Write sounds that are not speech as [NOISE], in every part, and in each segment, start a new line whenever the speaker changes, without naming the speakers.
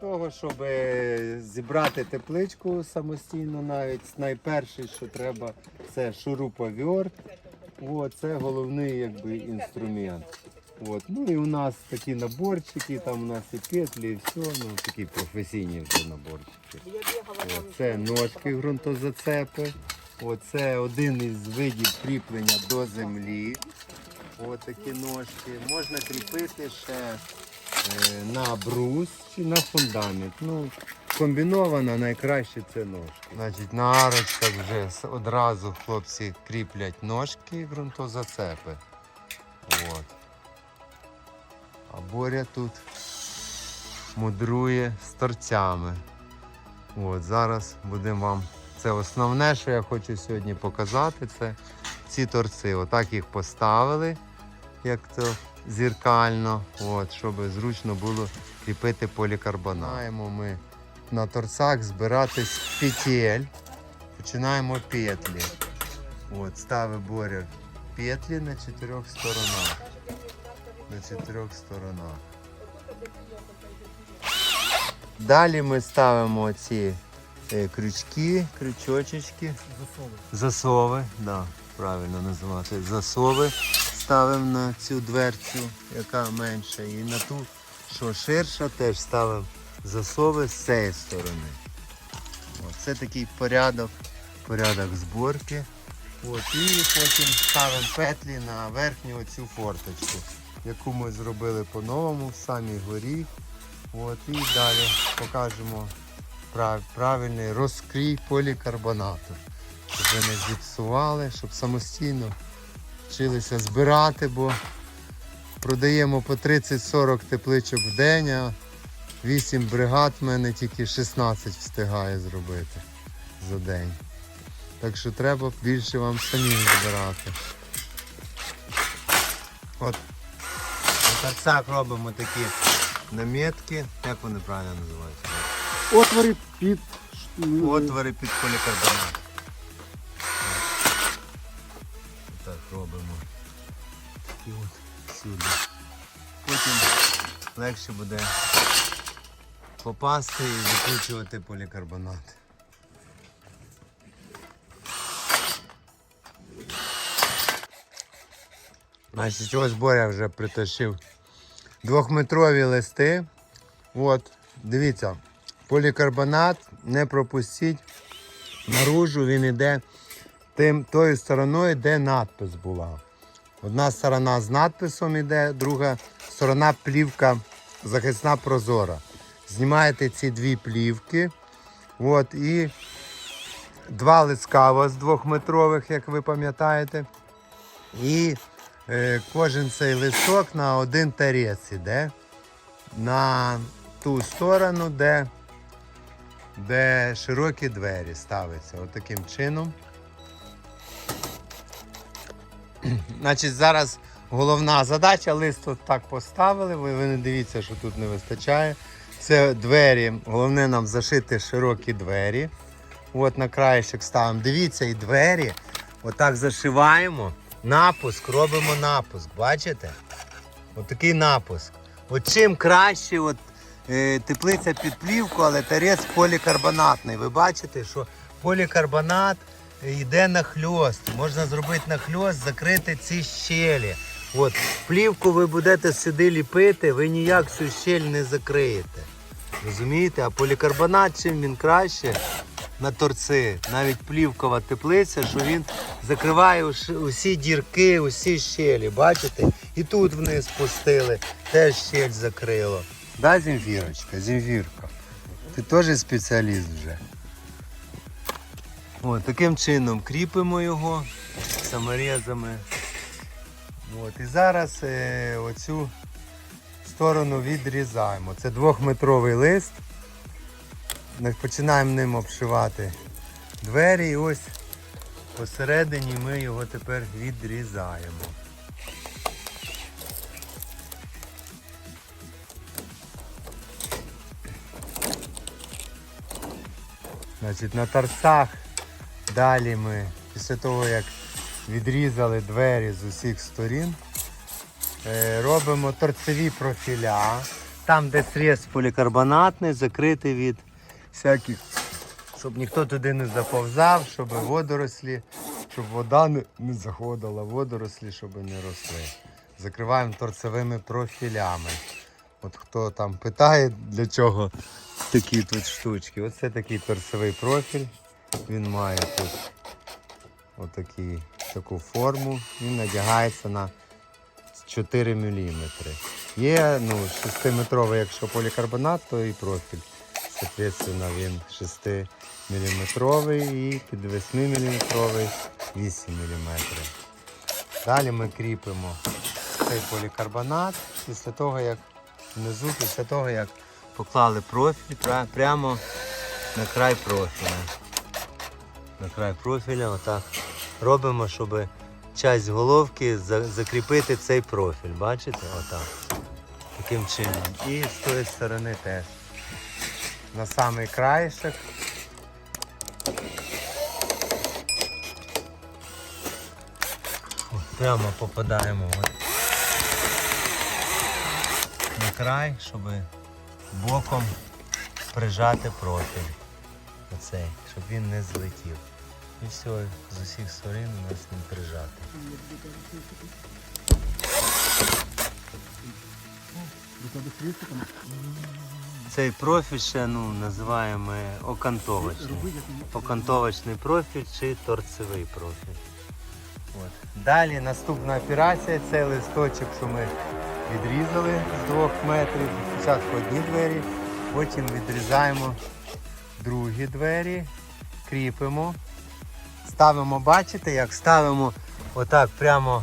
того, щоб е, зібрати тепличку самостійно, навіть найперше, що треба, це шуруповерт. От, це головний якби, інструмент. От. Ну і у нас такі наборчики, там у нас і петлі, і все, ну такі професійні вже наборчики. От, це ножки ґрунтозацепи. Оце один із видів кріплення до землі. Ось такі ножки. Можна кріпити ще на брус чи на фундамент. Ну, комбіновано найкраще це ножки. Значить, на арочках вже одразу хлопці кріплять ножки ґрунтозацепи. От. А Боря тут мудрує з торцями. От, зараз будемо вам. Це основне, що я хочу сьогодні показати, це ці торци. Отак їх поставили, як то зеркально, от, щоб зручно було кріпити полікарбонат. Починаємо ми на торцах збирати з петель. Починаємо петлі. От, ставить боря петлі на чотирьох сторонах. На чотирьох сторонах. Далі ми ставимо ці е, крючки, крючочечки. Засови, да, правильно називати. Засови ставимо на цю дверцю, яка менша, і на ту, що ширша, теж ставимо засови з цієї сторони. Це такий порядок, порядок зборки. От, і потім ставимо петлі на верхню оцю форточку, яку ми зробили по-новому в самій горі. От, і далі покажемо прав- правильний розкрій полікарбонату. Щоб ви не зіпсували, щоб самостійно вчилися збирати, бо продаємо по 30-40 тепличок в день, а 8 бригад в мене тільки 16 встигає зробити за день. Так що треба більше вам самим збирати. От на торцях робимо такі намітки, як вони правильно називаються?
Отвори під
Отвори під полікарбонат. Сюди. Потім легше буде попасти і закручувати полікарбонат. Значить, ось Боря вже притащив двохметрові листи. От, дивіться, полікарбонат не пропустіть. Наружу він йде тим, тою стороною, де надпис була. Одна сторона з надписом йде, друга сторона плівка захисна прозора. Знімаєте ці дві плівки. От, і два листка у вас двохметрових, як ви пам'ятаєте. І е, кожен цей листок на один тарець іде на ту сторону, де, де широкі двері ставиться. Отаким чином. [CLEARS THROAT] Значить, зараз головна задача, лист от так поставили, ви, ви не дивіться, що тут не вистачає. Це двері, головне нам зашити широкі двері. От на краєшок ставимо. Дивіться, і двері. Отак зашиваємо. Напуск, робимо напуск. Бачите? Отакий напуск. От чим краще от, е, теплиця під плівку, але тарець полікарбонатний. Ви бачите, що полікарбонат йде на хльост. Можна зробити на хльост, закрити ці щелі. От, плівку ви будете сюди ліпити, ви ніяк цю щель не закриєте. Розумієте? А полікарбонат чим він краще на торці, навіть плівкова теплиця, що він закриває усі дірки, усі щелі. Бачите? І тут вниз спустили, теж щель закрило. Да, Земфірочка, Земфірка. Ти теж спеціаліст вже. От, таким чином кріпимо його саморезами. От, і зараз е, оцю сторону відрізаємо. Це двохметровий лист. Починаємо ним обшивати двері і ось посередині ми його тепер відрізаємо. Значить, на торцах далі ми, після того як відрізали двері з усіх сторін, е, робимо торцеві профіля. там, де срез полікарбонатний, закритий від всяких, щоб ніхто туди не заповзав, щоб водорослі, щоб вода не, заходила, водорослі, щоб не росли. Закриваємо торцевими профілями. От хто там питає, для чого такі тут штучки. Оце такий торцевий профіль. Він має тут отакий, таку форму. Він надягається на 4 мм. Є ну, 6-метровий, якщо полікарбонат, то і профіль. Соответственно, він 6 мм і під 8 мм 8 мм. Далі ми кріпимо цей полікарбонат після того, як внизу, після того, як поклали профіль прямо на край профіля. На край профіля отак робимо, щоб часть головки закріпити цей профіль. Бачите? Отак. Таким чином. І з тої сторони теж. На самий краєшок. Прямо попадаємо на край, щоб боком прижати профіль. Оцей, щоб він не злетів. І все, з усіх сторін у нас він
хрестиком.
Цей профіль ще ну, називаємо окантовочний. Окантовочний профіль чи торцевий профіль. От. Далі наступна операція це листочок, що ми відрізали з двох метрів. Спочатку одні двері, потім відрізаємо другі двері, кріпимо. Ставимо, бачите, як ставимо отак прямо,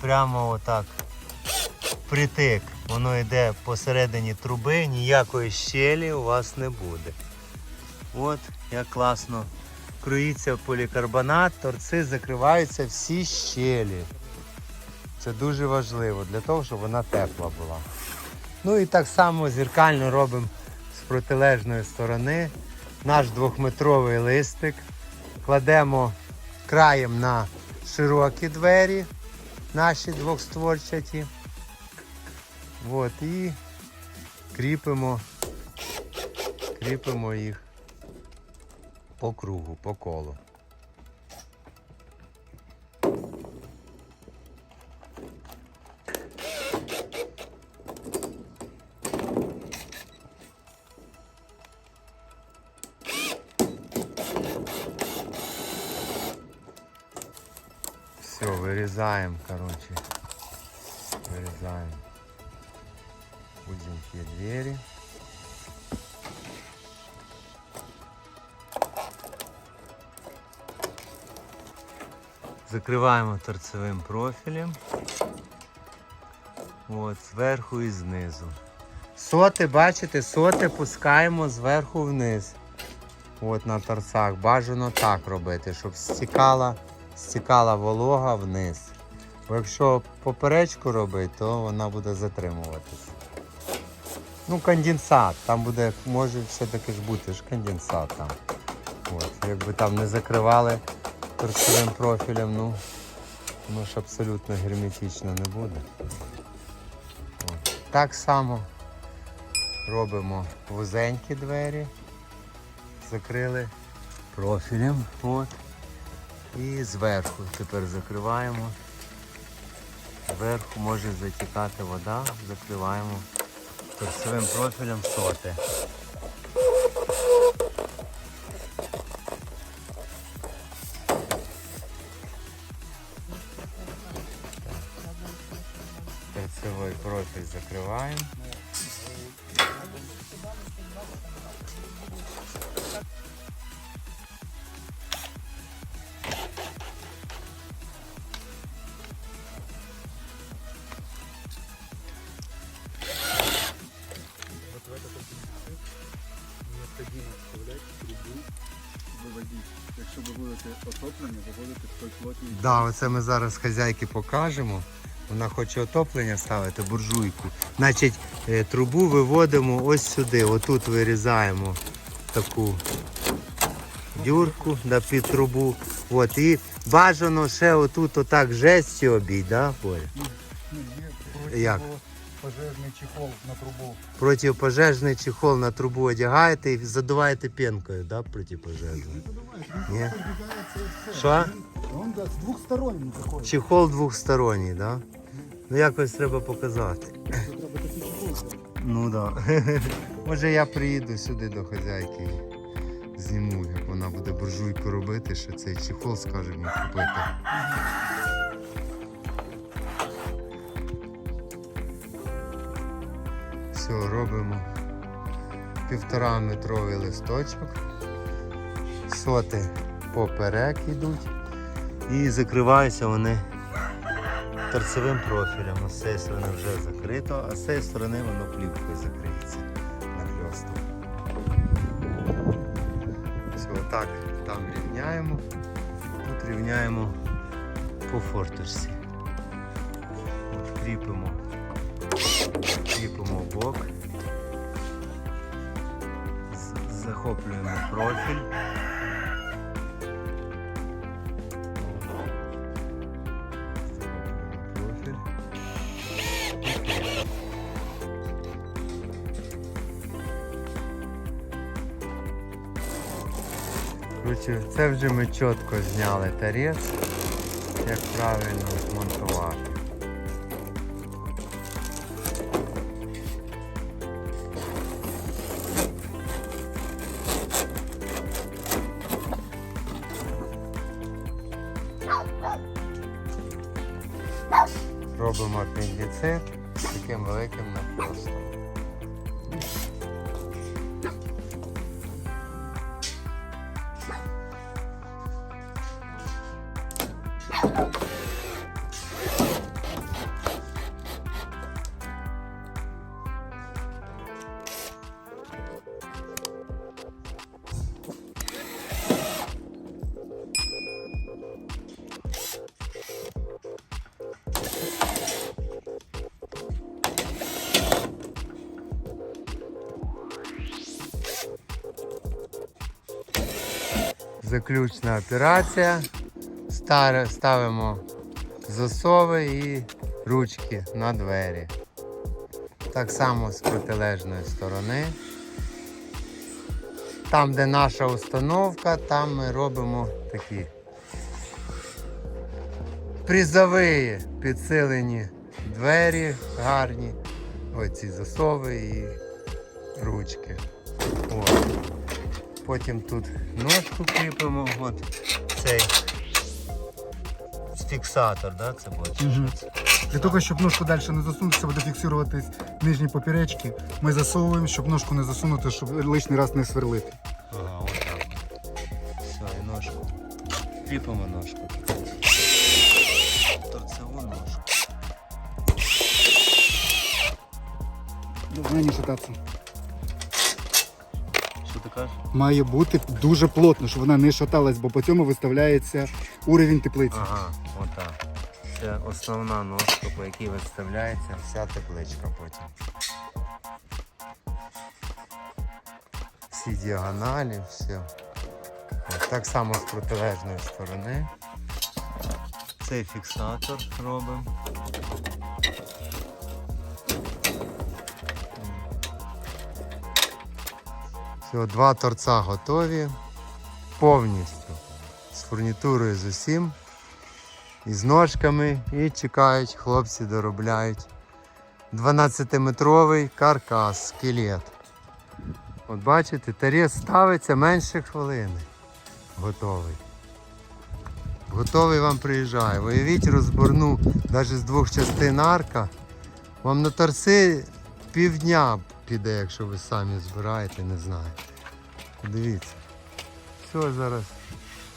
прямо отак притик. Воно йде посередині труби, ніякої щелі у вас не буде. От як класно кроїться полікарбонат, торци закриваються всі щелі. Це дуже важливо для того, щоб вона тепла була. Ну і так само зеркально робимо протилежної сторони наш двохметровий листик. Кладемо краєм на широкі двері, наші двохстворчаті. От, і кріпимо, кріпимо їх по кругу, по колу. Вырезаем, короче. Вырезаем узенькие двери. Закриваємо торцевим профілем. От, зверху і знизу. Соти, бачите, соти пускаємо зверху вниз. От на торцах. Бажано так робити, щоб стікала, стікала волога вниз. Бо якщо поперечку робити, то вона буде затримуватися. Ну, конденсат. Там буде, може все-таки ж бути ж конденсат там. От. Якби там не закривали торцевим профілем, ну воно ж абсолютно герметично не буде. От. Так само робимо вузенькі двері, закрили профілем. От. І зверху тепер закриваємо. Зверху може затікати вода, закриваємо торцевим профілем соти. Торцевий профіль закриваємо. Да, оце ми зараз хазяйки покажемо. Вона хоче отоплення ставити, буржуйку. Значить, е, трубу виводимо ось сюди. Отут вирізаємо таку дюрку да, під трубу. От, і бажано ще отут отак жесті обій, да, Боря?
Ну, є
Як?
протипожежний чехол на трубу.
Протипожежний чехол на трубу одягаєте і задуваєте пенкою, да, протипожежною? Ні. Що?
Он да, з сторон.
Чехол двохсторонній, да? Ну якось треба показати.
Це треба такий чехол. зробити.
Ну да. [LAUGHS] Може я приїду сюди до хазяйки і зніму, як вона буде буржуйку робити, що цей чехол скаже мені купити. Все, робимо півтора метровий листочок. Соти поперек йдуть. І закриваються вони торцевим профілем. З цієї сторони вже закрито, а з цієї сторони воно плівкою закриється нахльостом. Все, отак там рівняємо, тут рівняємо по форточці. Кріпимо, кріпимо бок, захоплюємо. Профіль. Коротше, це вже ми чітко зняли тарець, як правильно змонтувати. Робимо апендицит таким великим нахльостом. Заключна операція. Ставимо засови і ручки на двері. Так само з протилежної сторони. Там, де наша установка, там ми робимо такі призові підсилені двері гарні. Оці засови і ручки. От. Потім тут ножку кріпимо, от цей фіксатор, да, це що це?
Для того, щоб ножку далі не засунутися, буде фіксуватись нижні поперечки. Ми засовуємо, щоб ножку не засунути, щоб лишній раз не сверлити.
Ага, от так. Все, і ножку. Кріпимо ножку. Торцеву ножку.
Давай не шататися. Має бути дуже плотно, щоб вона не шаталась, бо по цьому виставляється уровень теплиці.
Ага, отак. Це основна ножка, по якій виставляється вся тепличка потім. Всі діагоналі, все. От, так само з протилежної сторони. Цей фіксатор робимо. Все, два торця готові повністю з фурнітурою з усім, і з ножками, і чекають, хлопці доробляють 12-метровий каркас, скелет. От бачите, тарець ставиться менше хвилини. Готовий. Готовий вам приїжджає. Виявіть розборну навіть з двох частин арка. Вам на торси півдня піде, якщо ви самі збираєте, не знаю. Дивіться. Все зараз.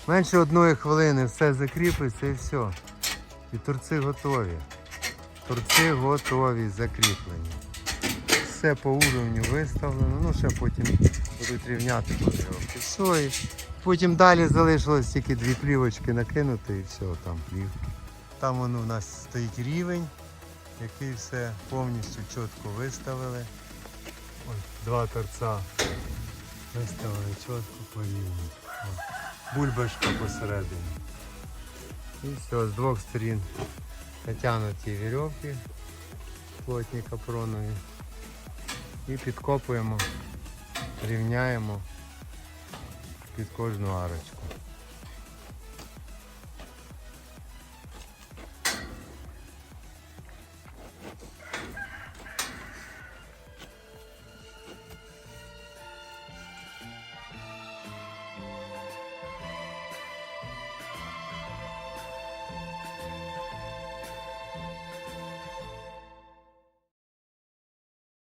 Менше одної хвилини все закріпиться і все. І торці готові. Торці готові, закріплені. Все по уровню виставлено, ну ще потім будуть рівняти плівки. Все, і потім далі залишилось тільки дві плівочки накинути і все, там плівки. Там воно у нас стоїть рівень, який все повністю чітко виставили. Ось два торця виставили чітко по рівню. О, Бульбашка посередині. І все, з двох сторін натягнуті вірьовки. плотні капронові. І підкопуємо, рівняємо під кожну арочку.